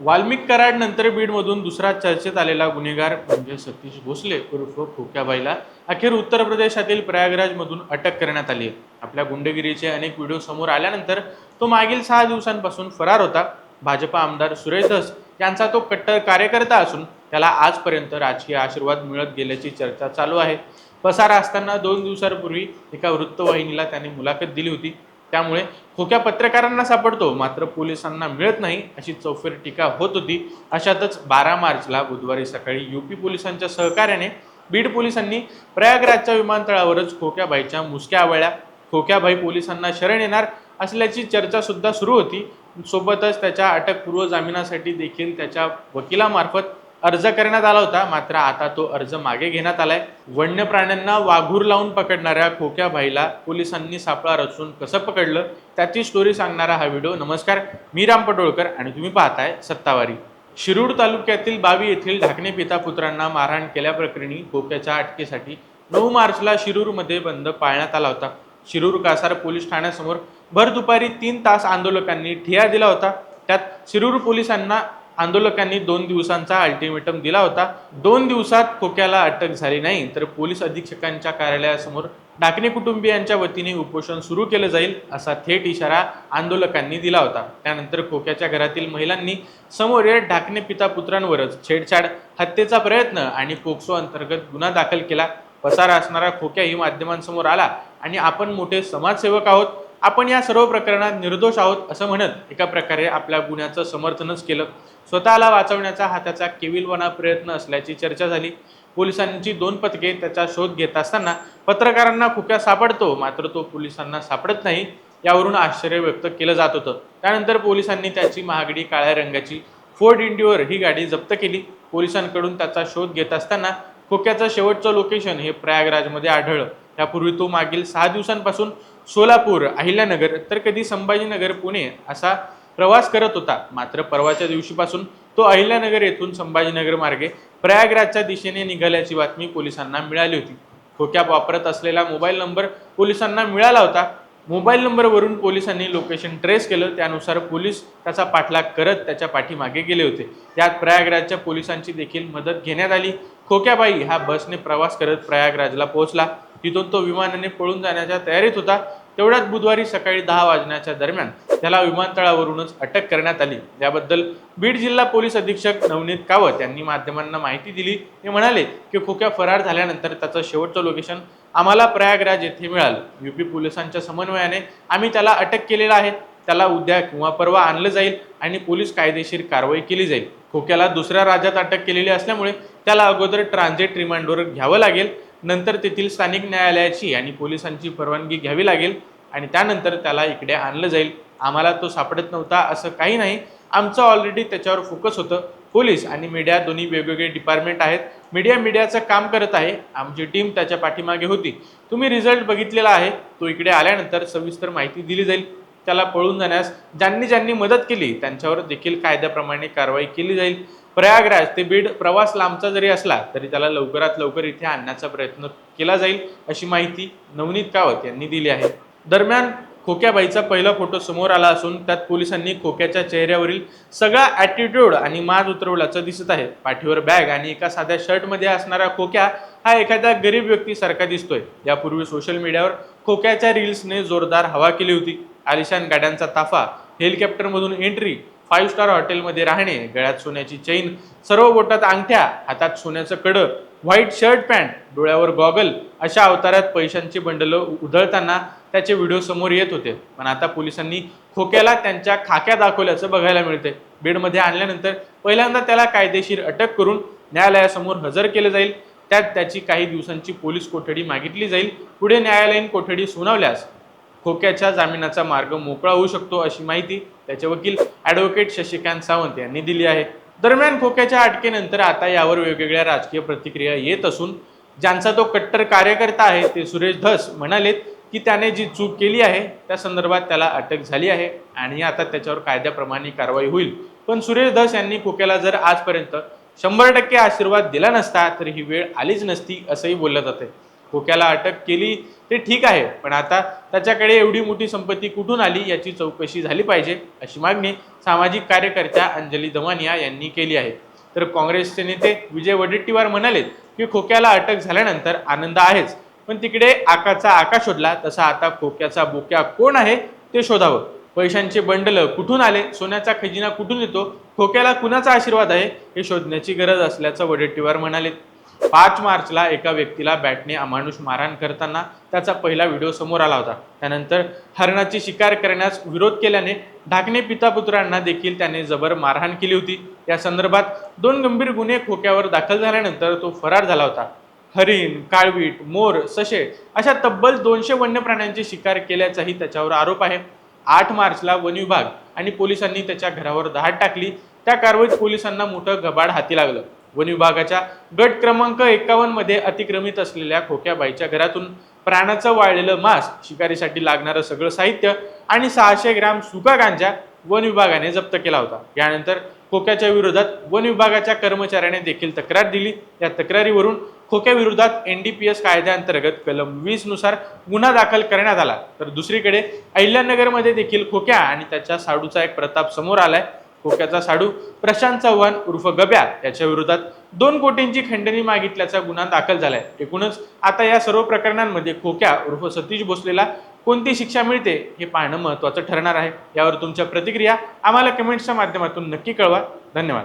वाल्मिक कराड नंतर बीडमधून दुसरा चर्चेत आलेला गुन्हेगार म्हणजे सतीश भोसले उर्फ खोक्याबाईला अखेर उत्तर प्रदेशातील प्रयागराजमधून अटक करण्यात आली. आपल्या गुंडगिरीचे अनेक व्हिडिओ समोर आल्यानंतर तो मागील सहा दिवसांपासून फरार होता. भाजपा आमदार सुरेश धस यांचा तो कट्टर कार्यकर्ता असून त्याला आजपर्यंत राजकीय आशीर्वाद मिळत गेल्याची चर्चा चालू आहे. पसारा असताना दोन दिवसांपूर्वी एका वृत्तवाहिनीला त्याने मुलाखत दिली होती. त्यामुळे खोक्या पत्रकारांना सापडतो. मात्र पोलिसांना मिळत नाही अशी चौफेर टीका होत होती. अशातच बारा मार्चला बुधवारी सकाळी यूपी पोलिसांच्या सहकार्याने बीड पोलिसांनी प्रयागराजच्या विमानतळावरच खोक्याबाईच्या मुसक्या आवळल्या खोक्याबाई पोलिसांना शरण येणार असल्याची चर्चा सुद्धा सुरू होती. सोबतच त्याच्या अटकपूर्व जामिनासाठी देखील त्याच्या वकिलामार्फत अर्ज करण्यात आला होता मात्र आता तो अर्ज मागे घेण्यात आलाय. वन्य प्राण्यांना वाघूर लावून पकडणाऱ्या खोक्या भाईला पोलिसांनी सापळा रचून कसं पकडलं त्याची स्टोरी सांगणारा हा व्हिडिओ नमस्कार मी राम पटोळकर आणि तुम्ही पाहताय सत्तावारी. शिरूर तालुक्यातील बावी येथील ढाकणे पिता पुत्रांना मारहाण केल्याप्रकरणी खोक्याच्या अटकेसाठी नऊ मार्चला शिरूरमध्ये बंद पाळण्यात आला होता. शिरूर कासार पोलीस ठाण्यासमोर भर दुपारी तीन तास आंदोलकांनी ठिया दिला होता. त्यात शिरूर पोलिसांना आंदोलकांनी दोन दिवसांचा अल्टिमेटम दिला होता. दोन दिवसात खोक्याला अटक झाली नाही तर पोलीस अधीक्षकांच्या कार्यालयासमोर डाकणे कुटुंबियांच्या वतीने उपोषण सुरू केलं जाईल असा थेट इशारा आंदोलकांनी दिला होता. त्यानंतर खोक्याच्या घरातील महिलांनी समोर येत ढाकणे पिता पुत्रांवरच छेडछाड हत्येचा प्रयत्न आणि पोक्सो अंतर्गत गुन्हा दाखल केला. पसारा असणारा खोक्याही माध्यमांसमोर आला आणि आपण मोठे समाजसेवक आहोत. आपण या सर्व प्रकरणात निर्दोष आहोत असं म्हणत एका प्रकारे आपल्या गुन्ह्याचं समर्थनच केलं. स्वतःला वाचवण्याचा हा त्याचा केविलवाना प्रयत्न असल्याची चर्चा झाली. पोलिसांची दोन पथके त्याचा शोध घेत असताना पत्रकारांना खुक्या सापडतो मात्र तो पोलिसांना सापडत नाही यावरून आश्चर्य व्यक्त केलं जात होतं. त्यानंतर पोलिसांनी त्याची महागडी काळ्या रंगाची फोर्ड इंडिओर ही गाडी जप्त केली. पोलिसांकडून त्याचा शोध घेत असताना खोक्याचं शेवटचं लोकेशन हे प्रयागराजमध्ये आढळलं. त्यापूर्वी तो मागील सहा दिवसांपासून सोलापूर अहिल्यानगर तर कधी संभाजीनगर पुणे असा प्रवास करत होता. मात्र परवाच्या दिवशीपासून तो अहिल्यानगर येथून संभाजीनगर मार्गे प्रयागराजच्या दिशेने निघाल्याची बातमी पोलिसांना मिळाली होती. खोक्या वापरत असलेला मोबाईल नंबर पोलिसांना मिळाला होता. मोबाईल नंबरवरून पोलिसांनी लोकेशन ट्रेस केलं. त्यानुसार पोलीस त्याचा पाठलाग करत त्याच्या पाठीमागे गेले होते. त्यात प्रयागराजच्या पोलिसांची देखील मदत घेण्यात आली. खोक्याबाई हा बसने प्रवास करत प्रयागराजला पोहोचला. तिथून तो विमानाने पळून जाण्याच्या तयारीत होता. तेवढ्यात बुधवारी सकाळी दहा वाजण्याच्या दरम्यान त्याला विमानतळावरूनच अटक करण्यात आली. याबद्दल बीड जिल्हा पोलीस अधीक्षक नवनीत कावत यांनी माध्यमांना माहिती दिली. ते म्हणाले की खोक्या फरार झाल्यानंतर त्याचं शेवटचं लोकेशन आम्हाला प्रयागराज येथे मिळालं. युपी पोलिसांच्या समन्वयाने आम्ही त्याला अटक केलेला आहे. त्याला उद्या किंवा परवा आणलं जाईल आणि पोलीस कायदेशीर कारवाई केली जाईल. खोक्याला दुसऱ्या राज्यात अटक केलेली असल्यामुळे त्याला अगोदर ट्रान्झिट रिमांडवर घ्यावं लागेल. नंतर तेथील स्थानिक न्यायालयाची आणि पोलिसांची परवानगी घ्यावी लागेल आणि त्यानंतर त्याला इकडे आणलं जाईल. आम्हाला तो सापडत नव्हता असं काही नाही. आमचं ऑलरेडी त्याच्यावर फोकस होतं. पोलीस आणि मीडिया दोन्ही वेगवेगळे डिपार्टमेंट आहेत. मीडिया मीडियाचं काम करत आहे. आमची टीम त्याच्या पाठीमागे होती. तुम्ही रिझल्ट बघितलेला आहे. तो इकडे आल्यानंतर सविस्तर माहिती दिली जाईल. त्याला पळून जाण्यास ज्यांनी ज्यांनी मदत केली त्यांच्यावर देखील कायद्याप्रमाणे कारवाई केली जाईल. प्रयागराज ते बीड प्रवास लांबचा जरी असला तरी त्याला लवकरात लवकर इथे आणण्याचा प्रयत्न केला जाईल अशी माहिती नवनीत कावत यांनी दिली आहे. दरम्यान खोक्याबाईचा पहिला फोटो समोर आला असून त्यात पोलिसांनी खोक्याच्या चेहऱ्यावरील सगळा ॲटिट्यूड आणि माज उतरवल्याचं दिसत आहे. पाठीवर बॅग आणि एका साध्या शर्टमध्ये असणारा खोक्या हा एखाद्या गरीब व्यक्तीसारखा दिसतोय. यापूर्वी सोशल मीडियावर खोक्याच्या रील्सने जोरदार हवा केली होती. आलिशान गाड्यांचा ताफा हेलिकॉप्टरमधून एंट्री फाईव्ह स्टार हॉटेलमध्ये राहणे गळ्यात सोन्याची चैन सर्व बोटात अंगठ्या हातात सोन्याचं कडं व्हाईट शर्ट पॅन्ट डोळ्यावर गॉगल अशा अवतारात पैशांची बंडलं उधळताना त्याचे व्हिडिओ समोर येत होते. पण आता पोलिसांनी खोक्याला त्यांच्या खाक्या दाखवल्याचं बघायला मिळते बेडमध्ये आणल्यानंतर पहिल्यांदा त्याला कायदेशीर अटक करून न्यायालयासमोर हजर केलं जाईल. त्यात त्याची काही दिवसांची पोलीस कोठडी मागितली जाईल. पुढे न्यायालयीन कोठडी सुनावल्यास खोक्याच्या जामिनाचा मार्ग मोकळा होऊ शकतो अशी माहिती त्याचे वकील ॲडव्होकेट शशिकांत सावंत यांनी दिली आहे. दरम्यान खोक्याच्या अटकेनंतर आता यावर वेगवेगळ्या राजकीय प्रतिक्रिया येत असून ज्यांचा तो कट्टर कार्यकर्ता आहे ते सुरेश धस म्हणालेत की त्याने जी चूक केली आहे त्या संदर्भात त्याला अटक झाली आहे आणि आता त्याच्यावर कायद्याप्रमाणे कारवाई होईल. पण सुरेश धस यांनी खोक्याला जर आजपर्यंत शंभर टक्के आशीर्वाद दिला नसता तर ही वेळ आलीच नसती असंही बोललं जाते खोक्याला अटक केली ते ठीक आहे पण आता त्याच्याकडे एवढी मोठी संपत्ती कुठून आली याची चौकशी झाली पाहिजे अशी मागणी सामाजिक कार्यकर्त्या अंजली दमानिया यांनी केली आहे. तर काँग्रेसचे नेते विजय वडेट्टीवार म्हणाले की खोक्याला अटक झाल्यानंतर आनंद आहेच पण तिकडे आकाचा आका शोधला तसा आता खोक्याचा बोक्या कोण आहे ते शोधावं. पैशांचे बंडल कुठून आले सोन्याचा खजिना कुठून येतो खोक्याला कुणाचा आशीर्वाद आहे हे शोधण्याची गरज असल्याचं वडेट्टीवार म्हणाले. पाच मार्चला एका व्यक्तीला बॅटने अमानुष मारहाण करताना त्याचा पहिला व्हिडिओ समोर आला होता. त्यानंतर हरणाची शिकार करण्यास विरोध केल्याने ढाकणे पितापुत्रांना देखील त्याने जबर मारहाण केली होती. या संदर्भात दोन गंभीर गुन्हे खोक्यावर दाखल झाल्यानंतर तो फरार झाला होता. हरिण काळवीट मोर सशे अशा तब्बल दोनशे वन्य प्राण्यांची शिकार केल्याचाही त्याच्यावर आरोप आहे. आठ मार्चला वन विभाग आणि पोलिसांनी त्याच्या घरावर धाड टाकली. त्या कारवाईत पोलिसांना मोठं गबाड हाती लागलं. वन विभागाच्या गट क्रमांक एकावन्नमध्ये अतिक्रमित असलेल्या खोक्याबाईच्या घरातून प्राणाचं वाळलेलं मांस शिकारीसाठी लागणारं सगळं साहित्य आणि सहाशे ग्रॅम सुका गांजा वन विभागाने जप्त केला होता. यानंतर खोक्याच्या विरोधात वन विभागाच्या कर्मचाऱ्याने देखील तक्रार दिली. या तक्रारीवरून खोक्याविरोधात एन डी पी एस कायद्याअंतर्गत कलम वीसनुसार गुन्हा दाखल करण्यात आला. तर दुसरीकडे अहिल्यानगरमध्ये देखील खोक्या आणि त्याच्या साडूचा एक प्रताप समोर आलाय. खोक्याचा साडू प्रशांत चव्हाण उर्फ गब्या याच्या विरोधात दोन कोटींची खंडणी मागितल्याचा गुन्हा दाखल झालाय. एकूणच आता या सर्व प्रकरणांमध्ये खोक्या उर्फ सतीश भोसलेला कोणती शिक्षा मिळते हे पाहणं महत्त्वाचं ठरणार आहे. यावर तुमच्या प्रतिक्रिया आम्हाला कमेंट्सच्या माध्यमातून नक्की कळवा. धन्यवाद.